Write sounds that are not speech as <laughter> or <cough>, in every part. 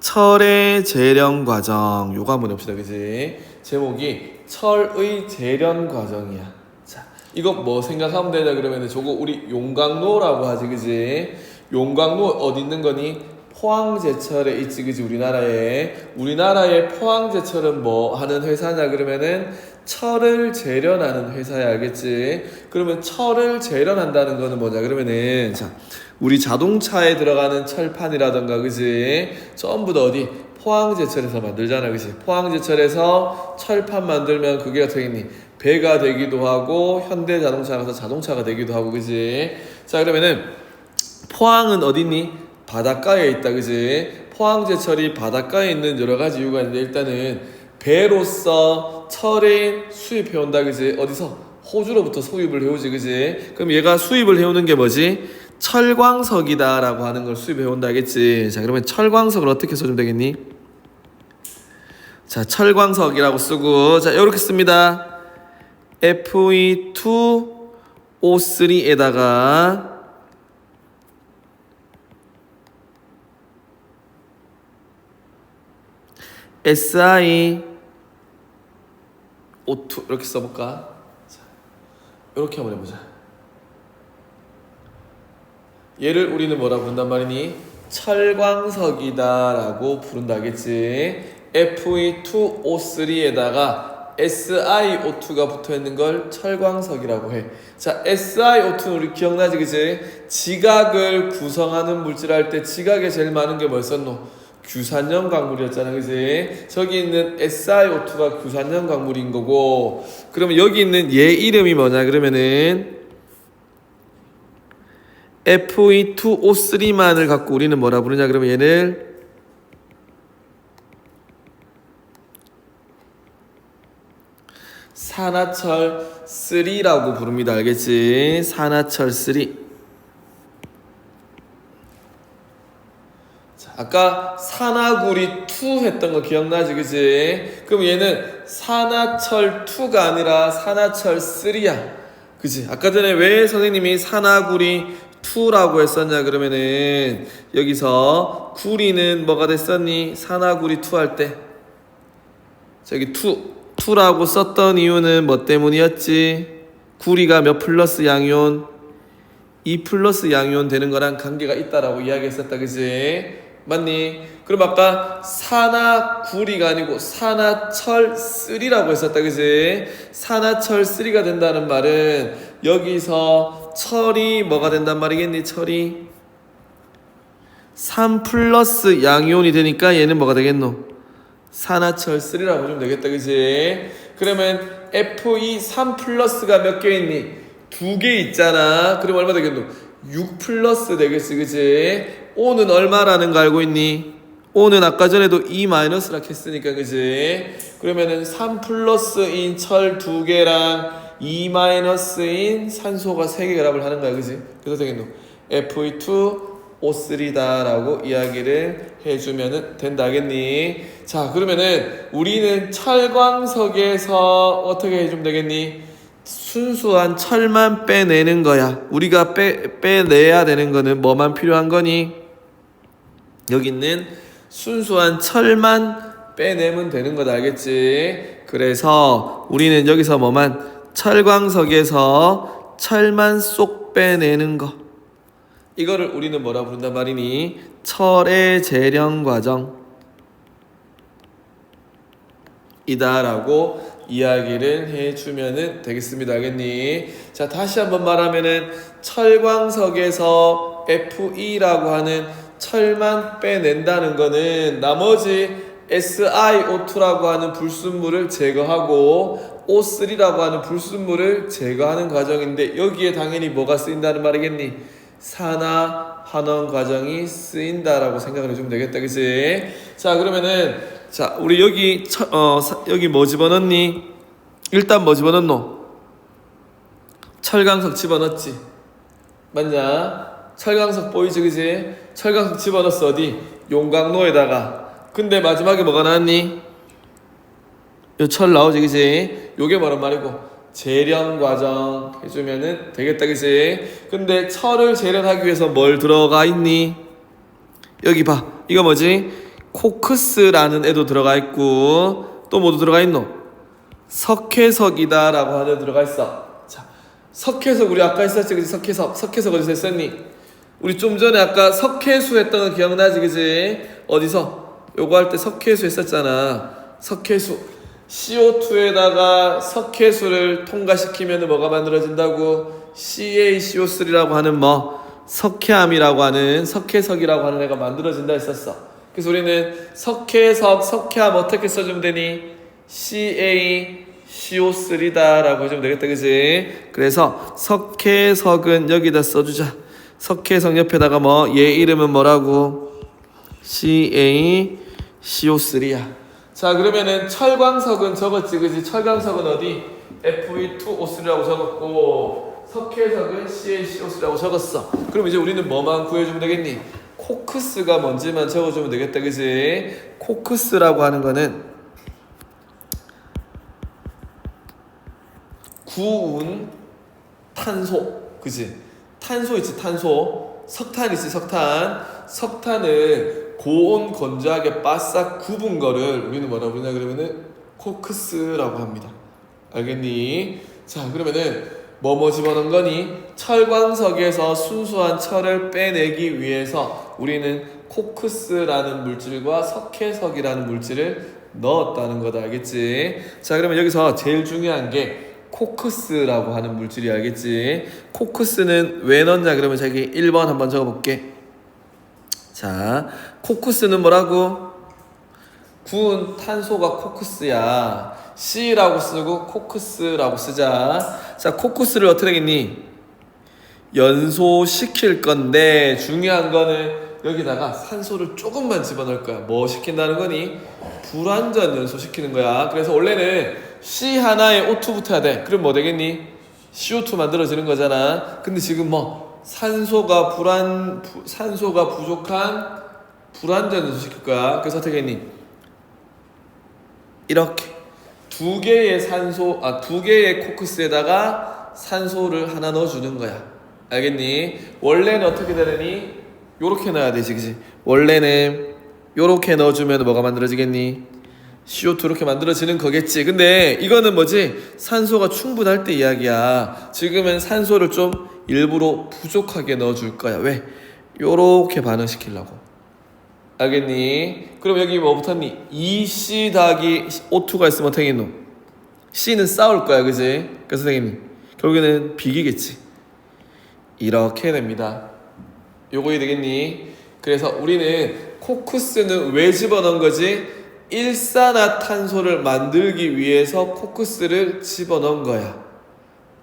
철의 재련 과정. 요거 한번 해봅시다 그지? 제목이 철의 재련 과정이야. 자 이거 뭐 생각하면 되냐 그러면 저거 우리 용광로라고 하지 그지? 용광로 어디 있는 거니? 포항제철에 있지 그지 우리나라에. 우리나라의 포항제철은 뭐 하는 회사냐 그러면은 철을 재련하는 회사야 알겠지 그러면 철을 재련한다는 거는 뭐냐 그러면은 자 우리 자동차에 들어가는 철판이라던가 그지? 전부 다 어디 포항제철에서 만들잖아 그지? 포항제철에서 철판 만들면 그게 어떻게 되겠니? 배가 되기도 하고 현대자동차 가 서 자동차가 되기도 하고 그지? 자 그러면은 포항은 어디니? 바닷가에 있다 그지? 포항제철이 바닷가에 있는 여러 가지 이유가 있는데 일단은 배로서 철인 수입해 온다 그지? 어디서? 호주로부터 수입을 해오지 그지? 그럼 얘가 수입을 해오는 게 뭐지 철광석이다라고 하는 걸 수입해 온다겠지 자 그러면 철광석을 어떻게 써주면 되겠니 자 철광석이라고 쓰고 자 이렇게 씁니다 Fe2O3에다가 SI O2 이렇게 써볼까? 자, 이렇게 한번 해보자. 얘를 우리는 뭐라 부른단 말이니? 철광석이다라고 부른다겠지. Fe2O3에다가 SiO2가 붙어 있는 걸 철광석이라고 해. 자, SiO2는 우리 기억나지, 그지? 지각을 구성하는 물질 할 때 지각에 제일 많은 게 뭐였었노? 규산염 광물이었잖아, 그지? 저기 있는 SiO2가 규산염 광물인 거고, 그러면 여기 있는 얘 이름이 뭐냐, 그러면은 Fe2O3만을 갖고 우리는 뭐라 부르냐, 그러면 얘를 산화철 3라고 부릅니다. 알겠지? 산화철 3. 자, 아까 산화구리 2 했던 거 기억나지? 그지? 그럼 얘는 산화철 2가 아니라 산화철 3야. 그지? 아까 전에 왜 선생님이 산화구리 2라고 했었냐 그러면은 여기서 구리는 뭐가 됐었니? 산화구리 2할때 저기 2 2라고 썼던 이유는 뭐 때문이었지? 구리가 몇 플러스 양이온? 2 플러스 양이온 되는 거랑 관계가 있다라고 이야기했었다 그지? 맞니? 그럼 아까 산화구리가 아니고 산화철 3라고 했었다 그지? 산화철 3가 된다는 말은 여기서 철이 뭐가 된단 말이겠니? 철이? 3 플러스 양이온이 되니까 얘는 뭐가 되겠노? 산화철 3라고 보면 되겠다 그지? 그러면 Fe 3 플러스가 몇 개 있니? 두 개 있잖아. 그럼 얼마 되겠노? 6 플러스 되겠지 그지? O는 얼마라는 거 알고 있니? O는 아까 전에도 E 마이너스라 했으니까 그지? 그러면은 3 플러스인 철 두 개랑 E 마이너스인 산소가 세 개라고 하는 거야 그지 그래서 되겠노 Fe2 O3다라고 이야기를 해주면 된다겠니? 자, 그러면은 우리는 철광석에서 어떻게 해주면 되겠니? 순수한 철만 빼내는 거야. 우리가 빼, 빼내야 되는 거는 뭐만 필요한 거니? 여기 있는 순수한 철만 빼내면 되는 거다, 알겠지? 그래서 우리는 여기서 뭐만 철광석에서 철만 쏙 빼내는 거. 이거를 우리는 뭐라 부른단 말이니? 철의 재련 과정 이다라고 이야기를 해주면은 되겠습니다. 알겠니? 자, 다시 한번 말하면은 철광석에서 Fe라고 하는 철만 빼낸다는 거는 나머지 SiO2라고 하는 불순물을 제거하고 O3라고 하는 불순물을 제거하는 과정인데 여기에 당연히 뭐가 쓰인다는 말이겠니? 산화 환원 과정이 쓰인다라고 생각을 해주면 되겠다, 그치? 자, 그러면은 자, 우리 여기 처, 어 사- 여기 뭐 집어넣니? 일단 뭐 집어넣노? 철광석 집어넣지. 맞냐? 철광석 보이지, 그치? 철광석 집어넣었어 어디? 용광로에다가. 근데 마지막에 뭐가 나왔니? 요철 나오지, 그치? 요게 뭐란 말이고? 재련 과정 해주면은 되겠다 그지? 근데 철을 재련하기 위해서 뭘 들어가 있니? 여기 봐 이거 뭐지? 코크스라는 애도 들어가 있고 또 모두 들어가 있노? 석회석이다 라고 하는 애 들어가 있어. 자, 석회석 우리 아까 했었지 그지? 석회석. 석회석 어디서 했었니? 우리 좀 전에 아까 석회수 했던 거 기억나지 그지? 어디서? 요거 할 때 석회수 했었잖아. 석회수. CO2에다가 석회수를 통과시키면 뭐가 만들어진다고? CaCO3라고 하는 뭐 석회암이라고 하는 석회석이라고 하는 애가 만들어진다 했었어. 그래서 우리는 석회석, 석회암 어떻게 써주면 되니? CaCO3다라고 해주면 되겠다, 그지? 그래서 석회석은 여기다 써주자. 석회석 옆에다가 뭐 얘 이름은 뭐라고? CaCO3야. 자 그러면은 철광석은 적었지, 그지? 철광석은 어디? Fe2O3라고 적었고 석회석은 CaCO3라고 적었어. 그럼 이제 우리는 뭐만 구해주면 되겠니? 코크스가 뭔지만 적어주면 되겠다, 그지? 코크스라고 하는 거는 구운 탄소, 그지? 탄소 있지, 탄소. 석탄 있지, 석탄. 석탄을 고온 건조하게 바싹 굽은 거를 우리는 뭐라고 부르냐 그러면은 코크스라고 합니다. 알겠니? 자, 그러면은 뭐뭐 집어넣은 거니? 철광석에서 순수한 철을 빼내기 위해서 우리는 코크스라는 물질과 석회석이라는 물질을 넣었다는 거다 알겠지? 자 그러면 여기서 제일 중요한 게 코크스라고 하는 물질이 알겠지? 코크스는 왜 넣냐 그러면 자기 1번 한번 적어볼게 자 코크스는 뭐라고? 구운 탄소가 코크스야 C라고 쓰고 코크스라고 쓰자 자 코크스를 어떻게 하겠니? 연소시킬 건데 중요한 거는 여기다가 산소를 조금만 집어넣을 거야. 뭐 시킨다는 거니? 불완전 연소시키는 거야. 그래서 원래는 C 하나에 O2 붙어야 돼. 그럼 뭐 되겠니? CO2 만들어지는 거잖아. 근데 지금 뭐 산소가 불안 부- 산소가 부족한 불완전 연소시킬 거야. 그래서 했니? 이렇게 두 개의 산소 아 두 개의 코크스에다가 산소를 하나 넣어 주는 거야. 알겠니? 원래는 어떻게 되느니? 요렇게 넣어야 되지, 그지? 원래는 요렇게 넣어주면 뭐가 만들어지겠니? CO2 이렇게 만들어지는 거겠지. 근데 이거는 뭐지? 산소가 충분할 때 이야기야. 지금은 산소를 좀 일부러 부족하게 넣어줄 거야. 왜? 요렇게 반응시키려고. 알겠니? 그럼 여기 뭐 붙었니? 2C 더하기 O2가 있으면 어떻게 했노? C는 싸울 거야, 그지? 그래서 선생님이 결국에는 비기겠지. 이렇게 됩니다. 요거 되겠니? 그래서 우리는 코크스는 왜 집어넣은 거지? 일산화탄소를 만들기 위해서 코크스를 집어넣은 거야.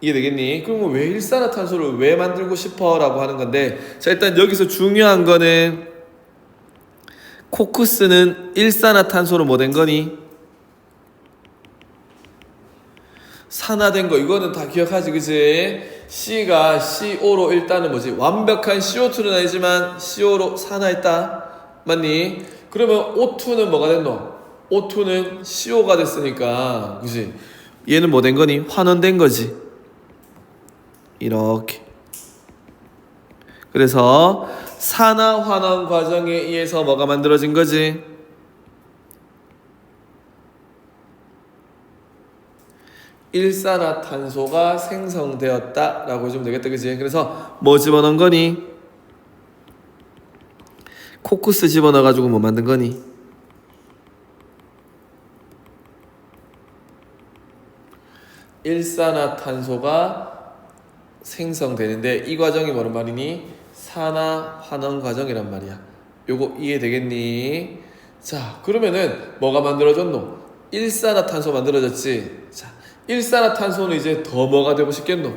이해 되겠니? 그러면 왜 일산화탄소를 왜 만들고 싶어? 라고 하는 건데 자 일단 여기서 중요한 거는 코크스는 일산화탄소로 뭐 된 거니? 산화된 거 이거는 다 기억하지 그지? C가 CO로 일단은 뭐지? 완벽한 CO2는 아니지만 CO로 산화했다 맞니? 그러면 O2는 뭐가 됐노? O2는 CO가 됐으니까 그지? 얘는 뭐 된 거니? 환원된 거지 이렇게 그래서 산화 환원 과정에 의해서 뭐가 만들어진 거지? 일산화탄소가 생성되었다라고 해주면 되겠다, 그지? 그래서 뭐 집어넣은 거니? 코쿠스 집어넣어가지고 뭐 만든 거니? 일산화탄소가 생성되는데 이 과정이 뭐란 말이니? 산화 환원 과정이란 말이야. 요거 이해되겠니? 자, 그러면은 뭐가 만들어졌노? 일산화탄소 만들어졌지. 자, 일산화탄소는 이제 더 뭐가 되고 싶겠노?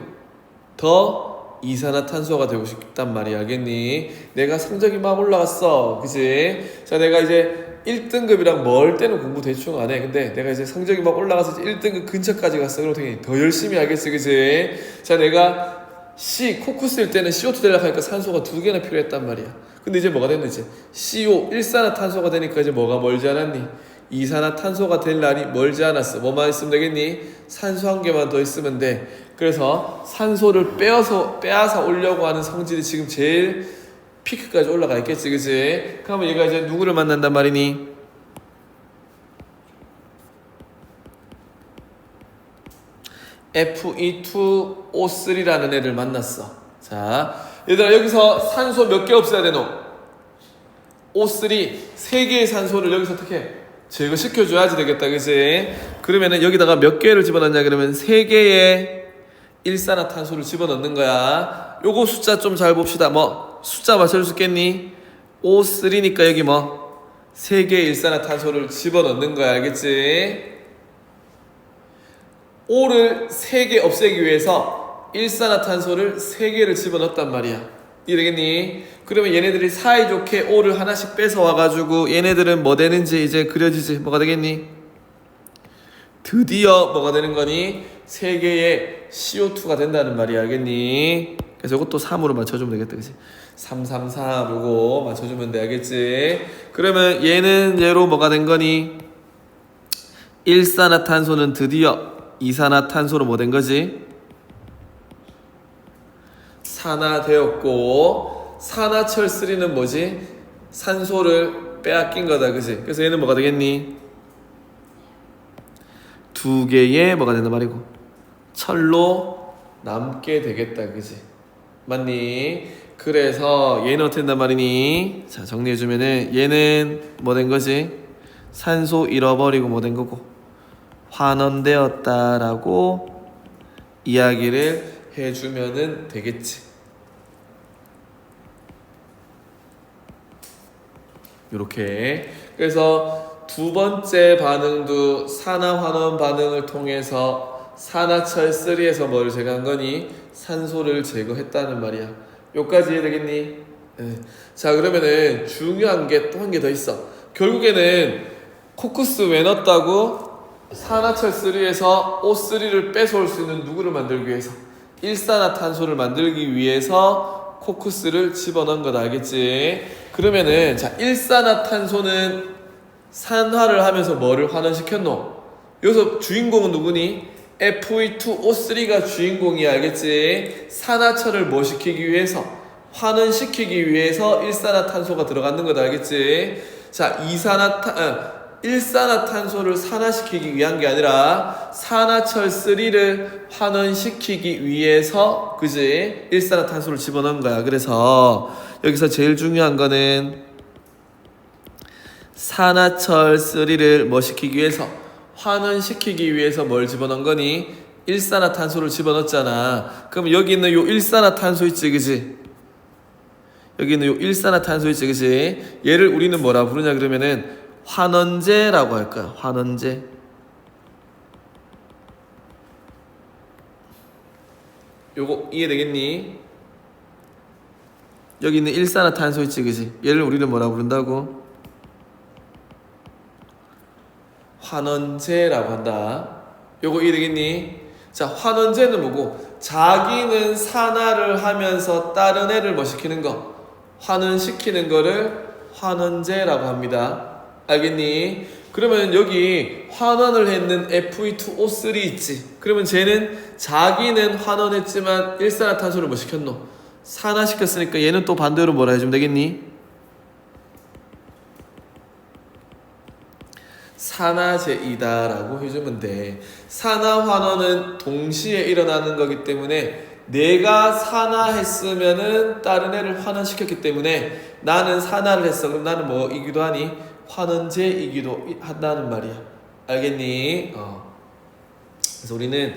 더 이산화탄소가 되고 싶단 말이야, 알겠니? 내가 성적이 막 올라갔어, 그지? 자, 내가 이제 1등급이랑 멀 때는 공부 대충 안 해. 근데 내가 이제 성적이 막 올라가서 1등급 근처까지 갔어. 그럼 되게 더 열심히 하겠어, 그지? 자, 내가 C, 코쿠 스일 때는 CO2 되려고 하니까 산소가 두 개나 필요했단 말이야. 근데 이제 뭐가 됐는지 CO, 일산화탄소가 되니까 이제 뭐가 멀지 않았니? 이산화탄소가 될 날이 멀지 않았어. 뭐만 있으면 되겠니? 산소 한 개만 더 있으면 돼. 그래서 산소를 빼어서 빼앗아 오려고 하는 성질이 지금 제일 피크까지 올라가 있겠지, 그치? 그러면 얘가 이제 누구를 만난단 말이니? Fe2O3라는 애를 만났어. 자, 얘들아 여기서 산소 몇 개 없애야 되노? O3 3개의 산소를 여기서 어떻게 제거시켜줘야지 되겠다, 그치? 그러면은 여기다가 몇 개를 집어넣냐? 그러면 3개의 일산화탄소를 집어넣는 거야. 요거 숫자 좀 잘 봅시다. 뭐 숫자 맞춰줄 수 있겠니? O3니까 여기 뭐세 개의 일산화탄소를 집어넣는 거야, 알겠지? O를 세개 없애기 위해서 일산화탄소를 세 개를 집어넣었단 말이야. 이해되겠니? 그러면 얘네들이 사이좋게 O를 하나씩 뺏어 와가지고 얘네들은 뭐 되는지 이제 그려지지. 뭐가 되겠니? 드디어 뭐가 되는 거니? 세 개의 CO2가 된다는 말이야. 알겠니? 그래서 이것도 3으로 맞춰주면 되겠다. 그치? 3, 3, 3 요거 맞춰주면 돼. 알겠지? 그러면 얘는 얘로 뭐가 된 거니? 일산화탄소는 드디어 이산화탄소로 뭐 된 거지? 산화되었고 산화철3는 뭐지? 산소를 빼앗긴 거다 그지? 그래서 얘는 뭐가 되겠니? 두 개의 뭐가 된단 말이고 철로 남게 되겠다 그지? 맞니? 그래서 얘는 어떻게 된단 말이니? 자 정리해주면은 얘는 뭐 된 거지? 산소 잃어버리고 뭐 된 거고 환원되었다라고 이야기를 해주면은 되겠지. 이렇게 그래서 두 번째 반응도 산화 환원 반응을 통해서 산화철 3에서 뭘 제거한 거니 산소를 제거했다는 말이야. 요까지 이해되겠니? 네. 자 그러면은 중요한 게 또 한 개 더 있어. 결국에는 코쿠스 왜 넣었다고? 산화철 3에서 O3를 뺏어올 수 있는 누구를 만들기 위해서 일산화탄소를 만들기 위해서 코쿠스를 집어넣은 거다 알겠지? 그러면은 자 일산화탄소는 산화를 하면서 뭐를 환원시켰노? 여기서 주인공은 누구니? Fe2O3가 주인공이야 알겠지? 산화철을 뭐 시키기 위해서 환원시키기 위해서 일산화탄소가 들어가는 거다 알겠지? 자 이산화탄 아, 일산화탄소를 산화시키기 위한 게 아니라 산화철 3를 환원시키기 위해서 그지 일산화탄소를 집어넣은 거야. 그래서 여기서 제일 중요한 거는 산화철 3를 뭐 시키기 위해서 환원시키기 위해서 뭘 집어넣은 거니? 일산화탄소를 집어넣었잖아. 그럼 여기 있는 요 일산화탄소 있지, 그지? 여기 있는 요 일산화탄소 있지, 그지? 얘를 우리는 뭐라 부르냐 그러면은 환원제라고 할 거야. 환원제. 요거 이해되겠니? 여기 있는 일산화탄소 있지, 그지? 얘를 우리는 뭐라 부른다고? 환원제라고 한다. 요거 이해되겠니? 자, 환원제는 뭐고? 자기는 산화를 하면서 다른 애를 뭐 시키는 거? 환원시키는 거를 환원제라고 합니다. 알겠니? 그러면 여기 환원을 했는 Fe2O3 있지. 그러면 쟤는 자기는 환원했지만 일산화탄소를 뭐 시켰노? 산화시켰으니까 얘는 또 반대로 뭐라 해주면 되겠니? 산화제이다라고 해주면 돼. 산화 환원은 동시에 일어나는 거기 때문에 내가 산화했으면은 다른 애를 환원시켰기 때문에 나는 산화를 했어. 그럼 나는 뭐이기도 하니? 환원제이기도 한다는 말이야. 알겠니? 어. 그래서 우리는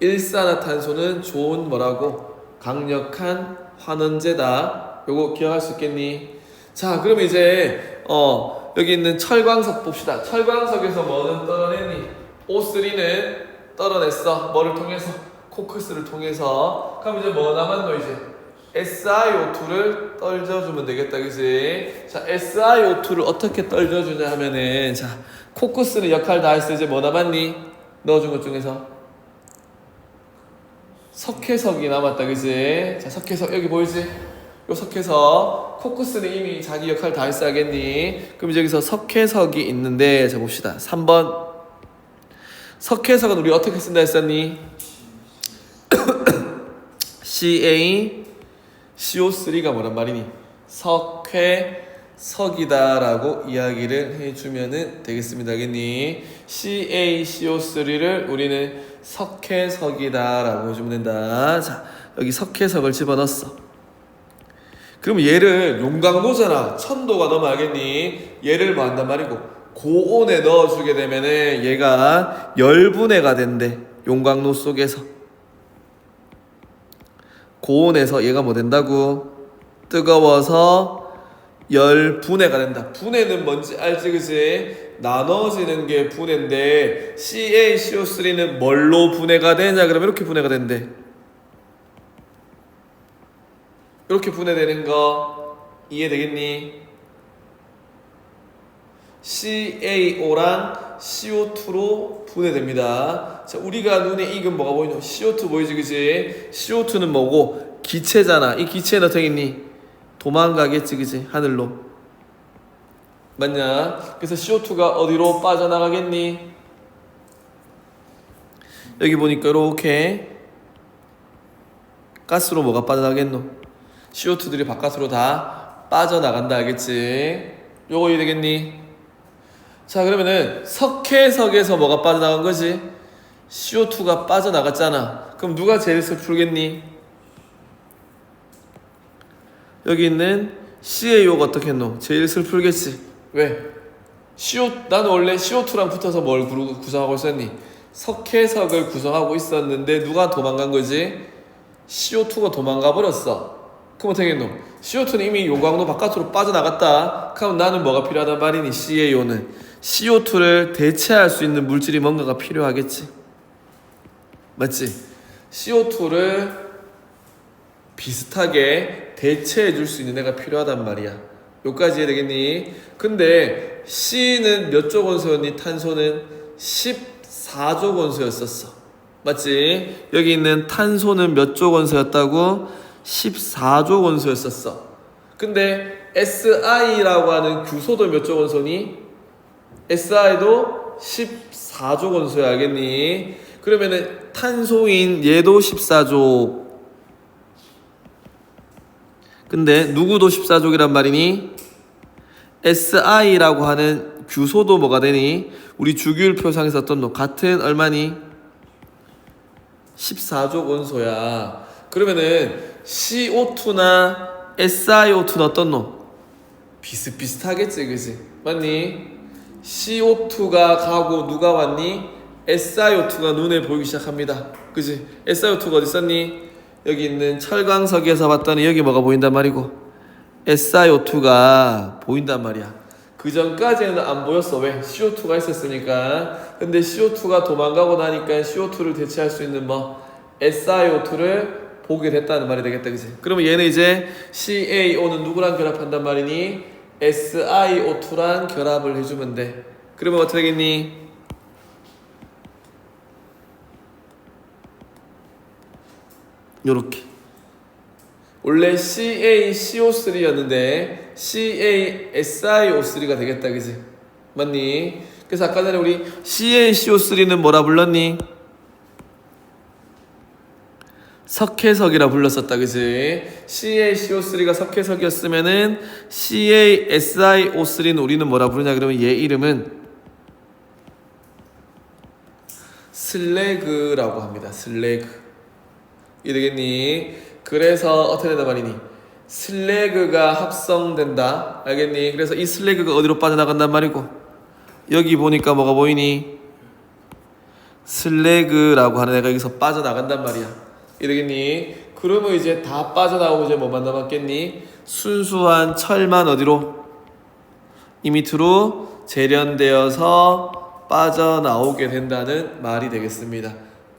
일산화탄소는 좋은 뭐라고 강력한 환원제다. 요거 기억할 수 있겠니? 자, 그럼 이제 어 여기 있는 철광석 봅시다. 철광석에서 뭐는 떨어냈니? O3는 떨어냈어. 뭐를 통해서? 코크스를 통해서. 그럼 이제 뭐 남았노 이제? SiO2를 떨져주면 되겠다, 그지? 자, SiO2를 어떻게 떨져주냐 하면은, 자, 코크스는 역할 다 했어. 이제 뭐 남았니? 넣어준 것 중에서. 석회석이 남았다, 그지? 자, 석회석, 여기 보이지? 요 석회석. 코크스는 이미 자기 역할 다 했어, 하겠니? 그럼 여기서 석회석이 있는데, 자, 봅시다. 3번. 석회석은 우리 어떻게 쓴다 했었니? <coughs> CA CO3가 뭐란 말이니? 석회 석이다라고 이야기를 해주면은 되겠습니다. 알겠니? CaCO3를 우리는 석회석이다라고 해주면 된다. 자, 여기 석회석을 집어넣었어. 그럼 얘를 용광로잖아. 천도가 넘어 알겠니? 얘를 뭐 한단 말이고 고온에 넣어주게 되면은 얘가 열분해가 된대. 용광로 속에서. 고온에서 얘가 뭐 된다고? 뜨거워서 열 분해가 된다. 분해는 뭔지 알지 그지? 나눠지는 게 분해인데 CaCO3는 뭘로 분해가 되냐 그러면 이렇게 분해가 된대. 이렇게 분해되는 거 이해되겠니? CaO랑 CO2로 분해됩니다. 자, 우리가 눈에 익은 뭐가 보이노? CO2 보이지, 그지? CO2는 뭐고? 기체잖아. 이 기체는 어떻게 있니? 도망가겠지, 그지? 하늘로. 맞냐? 그래서 CO2가 어디로 빠져나가겠니? 여기 보니까 이렇게 가스로 뭐가 빠져나가겠노? CO2들이 바깥으로 다 빠져나간다, 알겠지? 요거 이해되겠니? 자 그러면은 석회석에서 뭐가 빠져나간 거지? CO2가 빠져나갔잖아. 그럼 누가 제일 슬프겠니? 여기 있는 CaO가 어떻게 했노? 제일 슬프겠지. 왜? CO 나는 원래 CO2랑 붙어서 뭘 구- 구성하고 있었니? 석회석을 구성하고 있었는데 누가 도망간 거지? CO2가 도망가 버렸어. 했노? CO2는 이미 용광로 바깥으로 빠져나갔다. 그럼 나는 뭐가 필요하단 말이니? CaO는 CO2를 대체할 수 있는 물질이 뭔가가 필요하겠지. 맞지? CO2를 비슷하게 대체해 줄 수 있는 애가 필요하단 말이야. 여기까지 해야 되겠니? 근데 C는 몇 조 원소였니? 탄소는 14조 원소였었어. 맞지? 여기 있는 탄소는 몇 조 원소였다고? 14조 원소였었어. 근데 SI라고 하는 규소도 몇 조 원소니? SI도 14조 원소야 알겠니? 그러면은 탄소인 얘도 14조. 근데 누구도 14족이란 말이니? SI라고 하는 규소도 뭐가 되니? 우리 주기율 표상에서 어떤 놈 같은 얼마니? 14족 원소야. 그러면은 CO2나 SiO2는 어떤 놈? 비슷비슷하겠지, 그지? 맞니? CO2가 가고 누가 왔니? SiO2가 눈에 보이기 시작합니다. 그지? SiO2가 어디 있었니? 여기 있는 철광석에서 봤더니 여기 뭐가 보인단 말이고 SiO2가 보인단 말이야. 그 전까지는 안 보였어. 왜? CO2가 있었으니까. 근데 CO2가 도망가고 나니까 CO2를 대체할 수 있는 뭐 SiO2를 보게 됐다는 말이 되겠다. 그지? 그러면 얘는 이제 CaO는 누구랑 결합한단 말이니? SiO2랑 결합을 해주면 돼. 그러면 어떻게 되겠니? 요렇게. 원래 CaCO3였는데 CaSiO3가 되겠다, 그지? 맞니? 그래서 아까 전에 우리 CaCO3는 뭐라 불렀니? 석회석이라 불렀었다, 그지? CaCO3가 석회석이었으면은 CaSiO3는 우리는 뭐라 부르냐 그러면 얘 이름은 슬래그라고 합니다. 슬래그. 이해되겠니? 그래서 어떻게 된단 말이니? 슬래그가 합성된다. 알겠니? 그래서 이 슬래그가 어디로 빠져나간단 말이고 여기 보니까 뭐가 보이니? 슬래그라고 하는 애가 여기서 빠져나간단 말이야. 이해되겠니? 그러면 이제 다 빠져나오고 이제 뭐만 남았겠니? 순수한 철만 어디로? 이 밑으로 재련되어서 빠져나오게 된다는 말이 되겠습니다.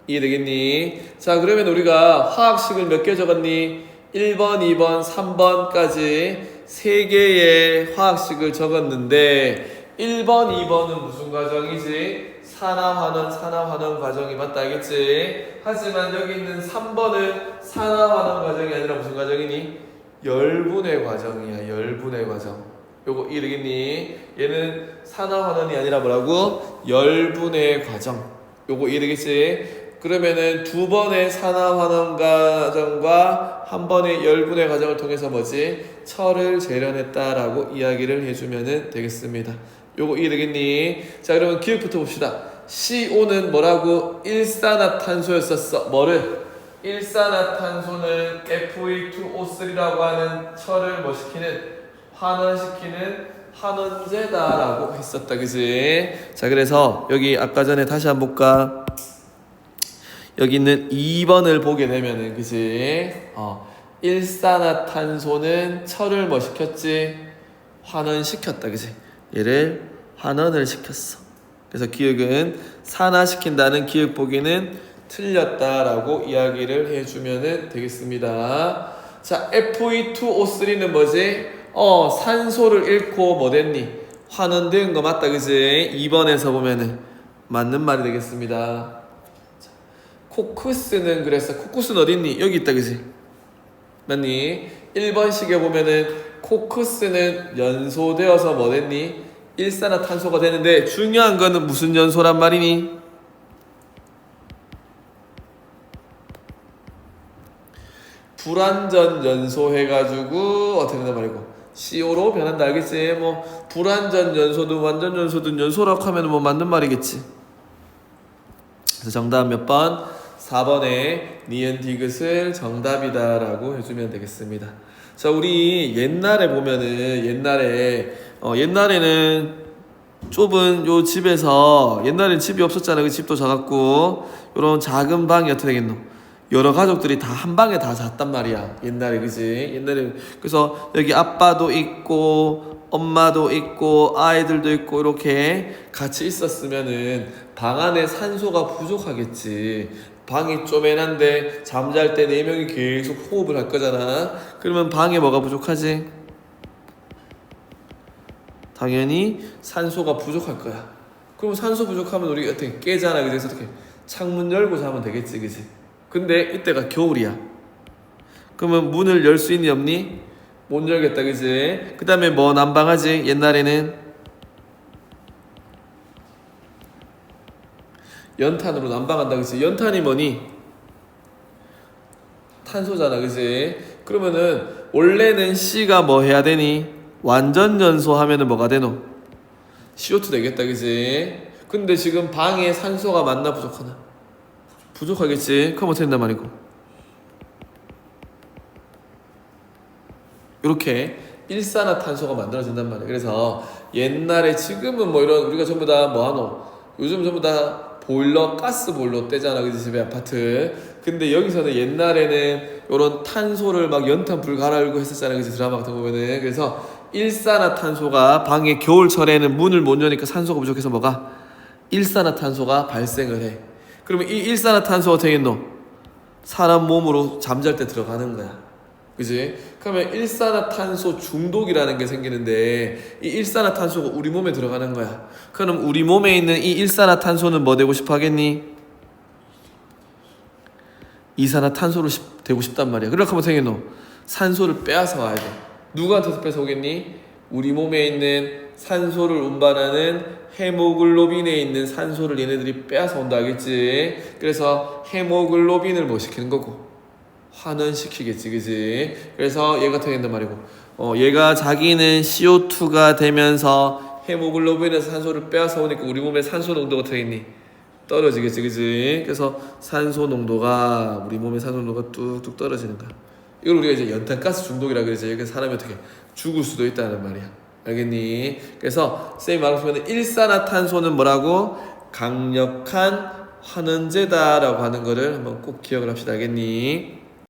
이해되겠니? 자, 그러면 우리가 화학식을 몇 개 적었니? 1번, 2번, 3번까지 세 개의 화학식을 적었는데 1번, 2번은 무슨 과정이지? 산화환원, 산화환원 과정이 맞다 알겠지? 하지만 여기 있는 3번은 산화환원 과정이 아니라 무슨 과정이니? 열분의 과정이야, 열분의 과정. 요거 이해되겠니? 얘는 산화환원이 아니라 뭐라고? 열분의 과정. 요거 이해되겠지? 그러면은 두 번의 산화환원 과정과 한 번의 열분의 과정을 통해서 뭐지? 철을 재련했다라고 이야기를 해주면 되겠습니다. 요거 이해 되겠니? 자 그러면 기억부터 봅시다. CO는 뭐라고? 일산화탄소였었어. 뭐를? 일산화탄소는 Fe2O3라고 하는 철을 뭐 시키는 환원시키는 환원제다라고 했었다, 그지? 자 그래서 여기 아까 전에 다시 한번 볼까? 여기 있는 2번을 보게 되면은 그지? 어, 일산화탄소는 철을 뭐 시켰지? 환원시켰다 그지? 얘를 환원을 시켰어. 그래서 기억은 산화시킨다는 기억 보기는 틀렸다라고 이야기를 해주면 되겠습니다. 자, Fe2O3는 뭐지? 어, 산소를 잃고 뭐 됐니? 환원된 거 맞다, 그지? 2번에서 보면은 맞는 말이 되겠습니다. 코쿠스는 그랬어. 코쿠스는 어딨니? 여기 있다, 그지? 맞니? 1번식에 보면은 코쿠스는 연소되어서 뭐 됐니? 일산화탄소가 되는데 중요한 거는 무슨 연소란 말이니? 불완전 연소 해가지고 어떻게 된단 말이고 CO로 변한다 알겠지? 뭐 불완전 연소든 완전 연소든 연소라고 하면 뭐 맞는 말이겠지. 그래서 정답 몇 번? 4번에 니은 디귿을 정답이다 라고 해주면 되겠습니다. 자, 우리 옛날에 보면은 옛날에 어, 옛날에는 좁은 요 집에서 옛날엔 집이 없었잖아. 그 집도 작았고 요런 작은 방이 어떻게 되겠노? 여러 가족들이 다 한 방에 다 잤단 말이야. 옛날에 그지? 옛날에 그래서 여기 아빠도 있고 엄마도 있고 아이들도 있고 이렇게 같이 있었으면은 방 안에 산소가 부족하겠지. 방이 쪼매난데 잠잘 때 네 명이 계속 호흡을 할 거잖아. 그러면 방에 뭐가 부족하지? 당연히 산소가 부족할 거야. 그럼 산소 부족하면 우리 어떻게 깨잖아. 그래서 어떻게 창문 열고 자면 되겠지, 그지? 근데 이때가 겨울이야. 그러면 문을 열 수 있니 없니? 못 열겠다, 그지? 그 다음에 뭐 난방하지? 옛날에는 연탄으로 난방한다, 그지? 연탄이 뭐니? 탄소잖아, 그지? 그러면은 원래는 C가 뭐 해야 되니? 완전 연소하면은 뭐가 되노? CO2 되겠다, 그지? 근데 지금 방에 산소가 많나 부족하나? 부족하겠지. 그럼 어떻게 된단 말이고. 이렇게 일산화탄소가 만들어진단 말이에요. 그래서 옛날에 지금은 뭐 이런 우리가 전부 다 뭐 하노? 요즘 전부 다 보일러 가스 보일러 떼잖아 그지 집에 아파트 근데 여기서는 옛날에는 요런 탄소를 막 연탄 불 갈아올고 했었잖아 그지 드라마 같은 거 보면은 그래서 일산화탄소가 방에 겨울철에는 문을 못 여니까 산소가 부족해서 뭐가 일산화탄소가 발생을 해 그러면 이 일산화탄소 어떻게 했노? 사람 몸으로 잠잘 때 들어가는 거야. 그지? 그러면 일산화탄소 중독이라는 게 생기는데 이 일산화탄소가 우리 몸에 들어가는 거야. 그럼 우리 몸에 있는 이 일산화탄소는 뭐 되고 싶어 하겠니? 이산화탄소로 시- 되고 싶단 말이야. 그렇게 하면 했노? 산소를 빼앗아 와야 돼. 누구한테서 뺏어오겠니? 우리 몸에 있는 산소를 운반하는 헤모글로빈에 있는 산소를 얘네들이 빼앗아 온다 알겠지? 그래서 헤모글로빈을 뭐 시키는 거고 환원시키겠지 그지? 그래서 얘가 어떻게 된단 말이고 어 얘가 자기는 CO2가 되면서 헤모글로빈에서 산소를 빼앗아 오니까 우리 몸의 산소 농도가 어떻게 있니? 떨어지겠지 그지? 그래서 산소 농도가 우리 몸의 산소 농도가 뚝뚝 떨어지는 거야 이걸 우리가 이제 연탄 가스 중독이라 그러지 이게 사람이 어떻게 죽을 수도 있다는 말이야 알겠니? 그래서 쌤이 말하면 일산화탄소는 뭐라고? 강력한 환원제다라고 하는 거를 한번 꼭 기억을 합시다 알겠니?